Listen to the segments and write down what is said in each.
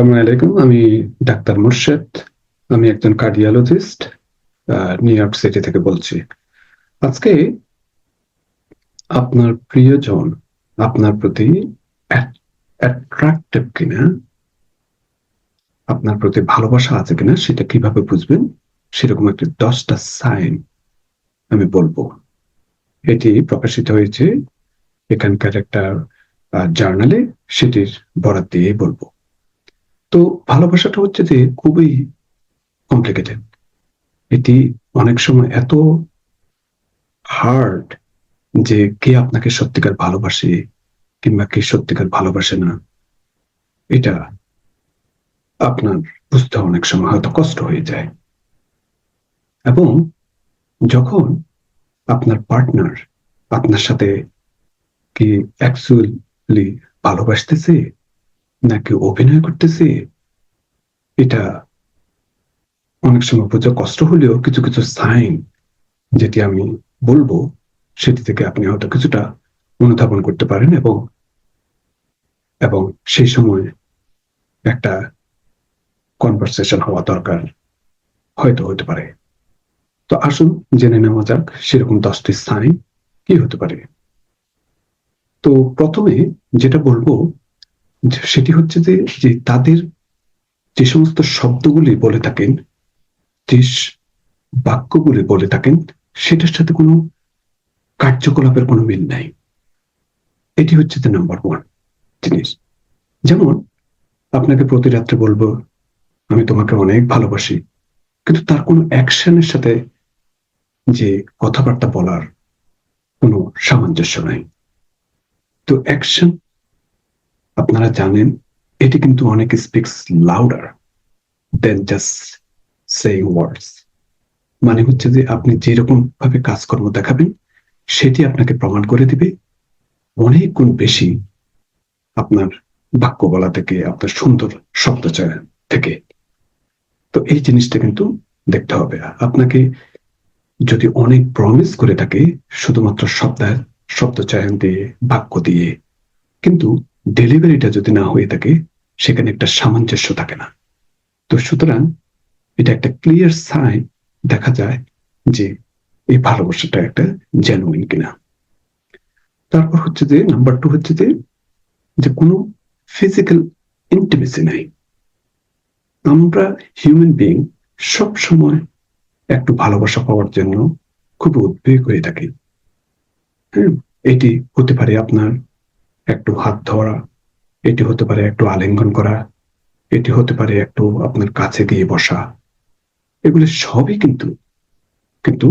আসসালামু আলাইকুম। আমি ডাক্তার মোর্শেদ। আমি একজন কার্ডিওলজিস্ট নিউ ইয়র্ক সিটি থেকে বলছি। আজকে আপনার প্রিয়জন আপনার প্রতি অ্যাট্রাক্টিভ কিনা, আপনার প্রতি ভালোবাসা আছে কিনা সেটা কীভাবে বুঝবেন, সেরকম একটি দশটা সাইন আমি বলব। এটি প্রকাশিত হয়েছে এখানকার একটা জার্নালে সেটির বরাদ দিয়েই বলব। তো ভালোবাসাটা হচ্ছে যে খুবই কমপ্লিকেটেড এটি অনেক সময় এত হার্ড যে কে আপনাকে সত্যিকার ভালোবাসে কিংবা কে সত্যিকার ভালোবাসে না, এটা আপনার বুঝতে অনেক সময় হয়তো কষ্ট হয়ে যায়। এবং যখন আপনার পার্টনার আপনার সাথে কি অ্যাকচুয়ালি ভালোবাসতেছে নাকি অভিনয় করতেছে? এটা অনেক সময় বোঝা কষ্ট হলেও কিছু কিছু সাইন যেটি আমি বলব, সেটি থেকে আপনি হয়তো কিছুটা অনুধাবন করতে পারেন এবং এবং সেই সময় একটা কনভারসেশন হওয়া দরকার। হয়তো হতে পারে। তো আসুন, জেনে নেওয়া যাক সেরকম দশটি সাইন কি হতে পারে। তো প্রথমে যেটা বলব সেটি হচ্ছে যে যে তাদের যে সমস্ত শব্দগুলি বলে থাকেন, যে বাক্যগুলি বলে থাকেন, সেটার সাথে কোনো কার্যকলাপের কোনো মিল নাই। এটি হচ্ছে যে নাম্বার ওয়ান জিনিস। যেমন, আপনাকে প্রতি রাত্রে বলব, আমি তোমাকে অনেক ভালোবাসি, কিন্তু তার কোনো অ্যাকশনের সাথে যে কথাবার্তা বলার কোনো সামঞ্জস্য নাই। তো অ্যাকশন আপনারা জানেন, এটি কিন্তু অনেক speaks louder than just saying words মানে হচ্ছে যে আপনি যেরকম ভাবে কাজকর্ম দেখাবেন, সেটি আপনাকে প্রমাণ করে দিবে। অনেক গুণ বেশি আপনার বাক্য বলা থেকে, আপনার সুন্দর শব্দচয়ন থেকে। তো এই জিনিসটা কিন্তু দেখতে হবে। আপনাকে যদি অনেক প্রমিস করে থাকে, শুধুমাত্র শব্দের, শব্দ চয়ন দিয়ে, বাক্য দিয়ে, কিন্তু ডেলিভারিটা যদি না হয়ে থাকে, সেখানে একটা সামঞ্জস্য থাকে না। তো সুতরাং এটা একটা ক্লিয়ার সাইন দেখা যায় যে এই ভালোবাসাটা একটা জেনুইন কিনা। তারপর হচ্ছে যে নাম্বার টু হচ্ছে যে যে কোনো ফিজিক্যাল ইন্টিমেসি নাই। আমরা হিউম্যান বিং সব সময় একটু ভালোবাসা পাওয়ার জন্য খুব উদ্বেগ হয়ে থাকি। হ্যাঁ এটি হতে পারে আপনার একটু হাত ধরা, এটি হতে পারে একটু আলিঙ্গন করা, এটি হতে পারে একটু আপনার কাছে গিয়ে বসা। এগুলো সবই কিন্তু কিন্তু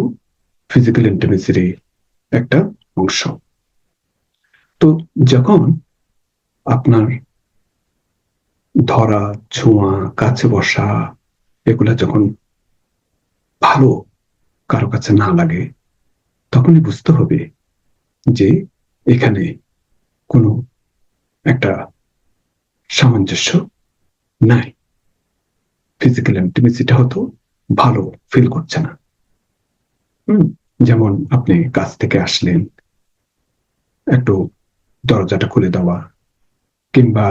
ফিজিক্যাল ইন্টিমেসির একটা অংশ। তো যখন আপনার ধরা, ছোঁয়া, কাছে বসা, এগুলা যখন ভালো কারও কাছে না লাগে, তখনই বুঝতে হবে যে এখানে কোনো একটা সামঞ্জস্য নাই। ফিজিক্যাল ইন্টিমেসিটা হতো ভালো ফিল করছে না। যেমন আপনি কাজ থেকে আসলেন, একটু দরজাটা খুলে দেওয়া, কিংবা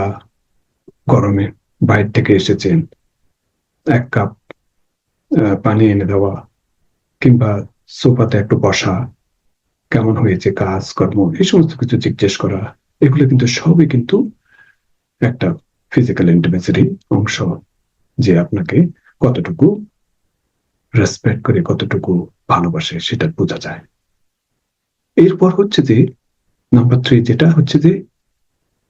গরমে বাইরে থেকে এসেছেন, এক কাপ পানি এনে দেওয়া, কিংবা সোফাতে একটু বসা, কেমন হয়েছে কাজ, কর্ম, এই সমস্ত কিছু জিজ্ঞেস করা এগুলো কিন্তু সবই কিন্তু একটা ফিজিক্যাল ইন্টিমেসির অংশ যে আপনাকে কতটুকু রেসপেক্ট করে, কতটুকু ভালোবাসে সেটা বোঝা যায়। এরপর হচ্ছে যে নাম্বার থ্রি যেটা হচ্ছে যে,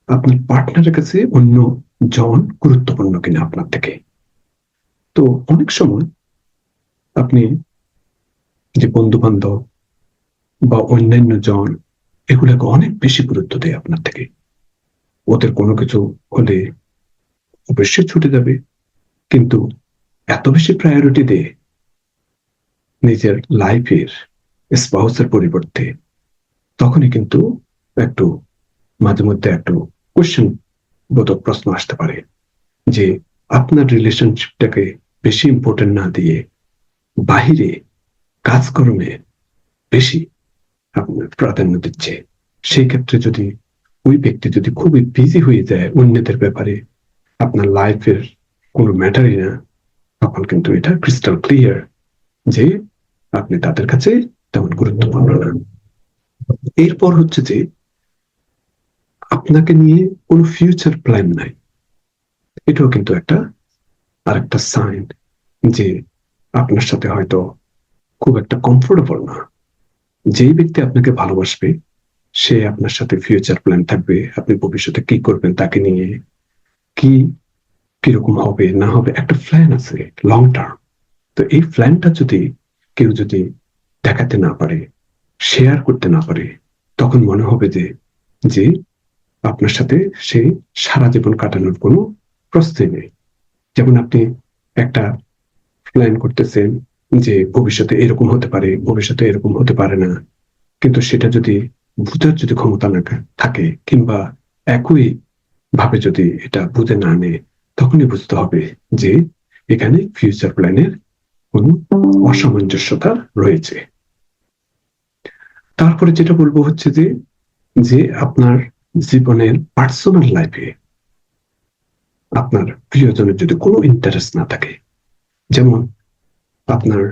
আপনার পার্টনারের কাছে অন্য জন গুরুত্বপূর্ণ কিনা আপনার থেকে। তো অনেক সময় আপনি যে বন্ধু বান্ধব বা অন্যান্য জন এগুলাকে অনেক বেশি গুরুত্ব দেয় আপনার থেকে। ওদের কোনো কিছু হলে অবশ্যই ছুটে যাবে। কিন্তু এত বেশি প্রায়োরিটি দেয় নিজের লাইফের স্পাউসের পরিবর্তে তখনই কিন্তু একটু মাঝে মধ্যে একটু কোয়েশ্চেন বোধক প্রশ্ন আসতে পারে যে আপনার রিলেশনশিপটাকে বেশি ইম্পর্টেন্ট না দিয়ে বাহিরে কাজকর্মে বেশি আপনার প্রাধান্য দিচ্ছে। সেই ক্ষেত্রে যদি ওই ব্যক্তি যদি খুবই বিজি হয়ে যায় অন্যদের ব্যাপারে, আপনার লাইফের কোনো ম্যাটারই না, তখন কিন্তু এটা ক্রিস্টাল ক্লিয়ার যে আপনি তাদের কাছে তেমন গুরুত্বপূর্ণ না। এরপর হচ্ছে যে আপনাকে নিয়ে কোনো ফিউচার প্ল্যান নাই। এটাও কিন্তু একটা আরেকটা সাইন যে আপনার সাথে হয়তো খুব একটা কমফোর্টেবল না। যেই ব্যক্তি আপনাকে ভালোবাসবে, সে আপনার সাথে ফিউচার প্ল্যান থাকবে, আপনি ভবিষ্যতে কি করবেন তাকে নিয়ে, কি, কীরকম হবে, না হবে, একটা প্ল্যান আছে লং টার্ম তো এই প্ল্যানটা যদি কেউ যদি দেখাতে না পারে শেয়ার করতে না পারে, তখন মনে হবে যে যে আপনার সাথে সে সারা জীবন কাটানোর কোনো প্রস্তুতি নেই। যেমন আপনি একটা প্ল্যান করতেছেন যে ভবিষ্যতে এরকম হতে পারে, ভবিষ্যতে এরকম হতে পারে না। কিন্তু সেটা যদি বুঝার যদি ক্ষমতা না থাকে, কিংবা একই ভাবে যদি এটা বুঝে না নেয় তখনই বুঝতে হবে যে এখানে ফিউচার প্ল্যানের কোন অসামঞ্জস্যতা রয়েছে। তারপরে যেটা বলব হচ্ছে যে যে আপনার জীবনের পার্সোনাল লাইফে আপনার প্রিয়জনের যদি কোনো ইন্টারেস্ট না থাকে, যেমন আপনার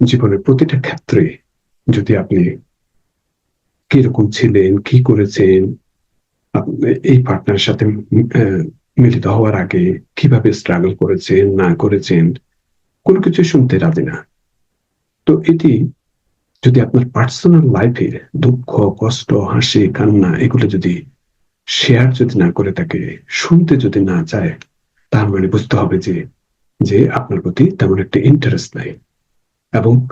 জীবনের প্রতিটা ক্ষেত্রে যদি আপনি কীরকম ছিলেন, কি করেছেন এই পার্টনার সাথে মিলিত হওয়ার আগে কীভাবে স্ট্রাগল করেছেন, না করেছেন, কোনো কিছু শুনতে রাজি না। তো এটি যদি আপনার পার্সোনাল লাইফের দুঃখ, কষ্ট, হাসি, কান্না, এগুলো যদি শেয়ার যদি না করে থাকে, শুনতে যদি না চায়, তার মানে বুঝতে হবে যে যে আপনার প্রতি তেমন একটা ইন্টারেস্ট নাই। এবং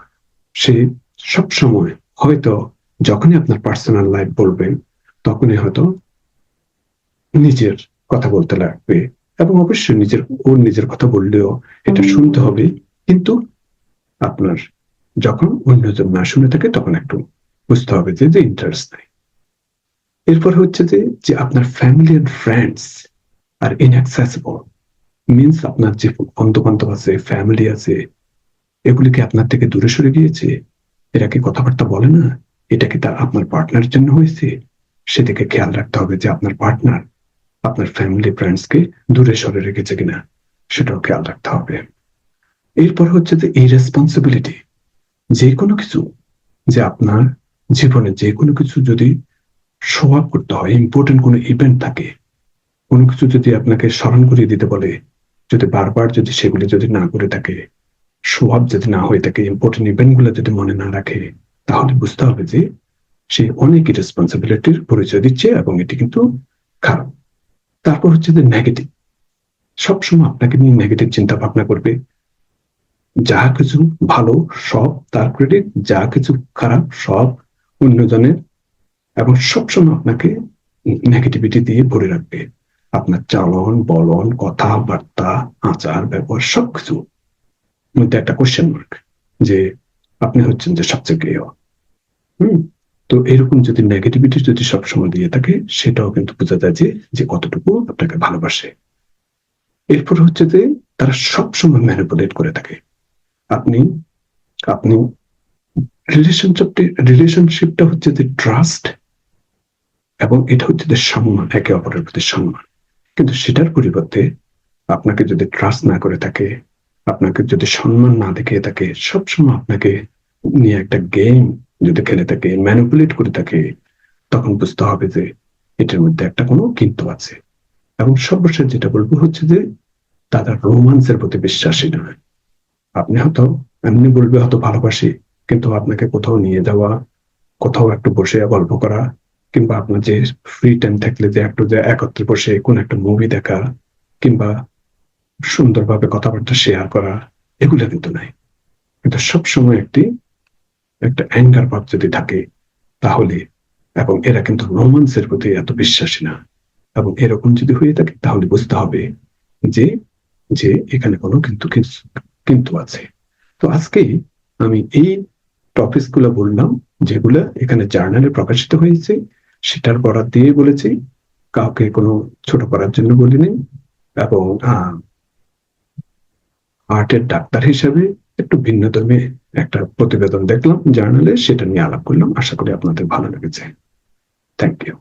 সে সব সময় হয়তো যখনই আপনার পার্সোনাল লাইফ বলবেন তখনই হয়তো নিজের কথা বলতে লাগবে এবং অবশ্যই নিজের ওর নিজের কথা বললেও এটা শুনতে হবে। কিন্তু আপনার যখন অন্যজন না শুনে থাকে তখন একটু বুঝতে হবে যে যে ইন্টারেস্ট নাই। এরপর হচ্ছে যে যে আপনার family and friends are inaccessible means আপনার যে বন্ধু বান্ধব আছে ফ্যামিলি আছে এগুলি কি আপনার থেকে দূরে সরে গিয়েছে, এরা কি কথাবার্তা বলে না? এটা কি তার আপনার পার্টনারের জন্য হয়েছে? সেদিকে খেয়াল রাখতে হবে যে আপনার পার্টনার আপনার ফ্যামিলি ফ্রেন্ডসকে দূরে সরে রেখেছে কিনা, সেটাও খেয়াল রাখতে হবে। এরপর হচ্ছে যে এই রেসপন্সিবিলিটি যে কোনো কিছু যে আপনার জীবনে যে কোনো কিছু যদি স্বভাব করতে হয় ইম্পর্টেন্ট কোনো ইভেন্ট থাকে, কোনো কিছু যদি আপনাকে স্মরণ করিয়ে দিতে বলে যদি বারবার যদি সেগুলি যদি না করে থাকে, স্বভাব যদি না হয়ে থাকে ইম্পর্টেন্ট ইভেন্টগুলো যদি মনে না রাখে, তাহলে বুঝতে হবে যে সে অনেক রেসপন্সিবিলিটির পরিচয় দিচ্ছে এবং এটি কিন্তু খারাপ। তারপর হচ্ছে যে নেগেটিভ সবসময় আপনাকে নিয়ে নেগেটিভ চিন্তা ভাবনা করবে। যা কিছু ভালো, সব তার ক্রেডিট যা কিছু খারাপ, সব অন্যজনের, এবং সবসময় আপনাকে নেগেটিভিটি দিয়ে ভরে রাখবে। আপনার চালন, বলন, কথাবার্তা, আচার, ব্যবহার, সবকিছু। মধ্যে একটা কোশ্চেন মার্ক যে আপনি হচ্ছেন যে সবচেয়ে প্রিয় হম? তো এরকম যদি নেগেটিভিটি যদি সবসময় দিয়ে থাকে, সেটাও কিন্তু বোঝা যায় যে যে কতটুকু আপনাকে ভালোবাসে। এরপর হচ্ছে যে, তারা সবসময় ম্যানিপুলেট করে থাকে। আপনি আপনি রিলেশনশিপটি রিলেশনশিপটা হচ্ছে যে ট্রাস্ট এবং এটা হচ্ছে যে সম্মান, একে অপরের প্রতি সম্মান। কিন্তু সেটার পরিবর্তে আপনাকে যদি ট্রাস্ট না করে থাকে, আপনাকে যদি সম্মান না দেখিয়ে থাকে, সবসময় আপনাকে নিয়ে একটা গেম যদি খেলে থাকে ম্যানিপুলেট করে থাকে, তখন বুঝতে হবে যে এটার মধ্যে একটা কোনো কিন্তু আছে। এবং সর্বশেষ যেটা বলব হচ্ছে যে, তাদের রোমান্সের প্রতি বিশ্বাসী নয়। আপনি হয়তো এমনি বলবে হয়তো ভালোবাসি, কিন্তু আপনাকে কোথাও নিয়ে যাওয়া, কোথাও একটু বসে গল্প করা কিংবা আপনার যে ফ্রি টাইম থাকলে যে একটু যে একত্রে বসে কোন একটা মুভি দেখা, কিংবা সুন্দরভাবে কথাবার্তা শেয়ার করা, এগুলো কিন্তু নাই। কিন্তু সবসময় একটি, একটা অ্যাঙ্গার ভাব যদি থাকে, তাহলে এবং এরা কিন্তু রোমান্সের প্রতি এত বিশ্বাসী না। এবং এরকম যদি হয়ে থাকে, তাহলে বুঝতে হবে যে যে এখানে কোনো কিন্তু কিন্তু আছে। তো আজকেই আমি এই টপিকগুলো বললাম, যেগুলো এখানে জার্নালে প্রকাশিত হয়েছে। সেটার বরাদ দিয়ে বলেছি, কাউকে কোনো ছোট করার জন্য বলিনি এবং আর্টের ডাক্তার হিসাবে একটু ভিন্নতমে একটা প্রতিবেদন দেখলাম, জার্নালে সেটা নিয়ে আলাপ করলাম। আশা করি আপনাদের ভালো লেগেছে। Thank you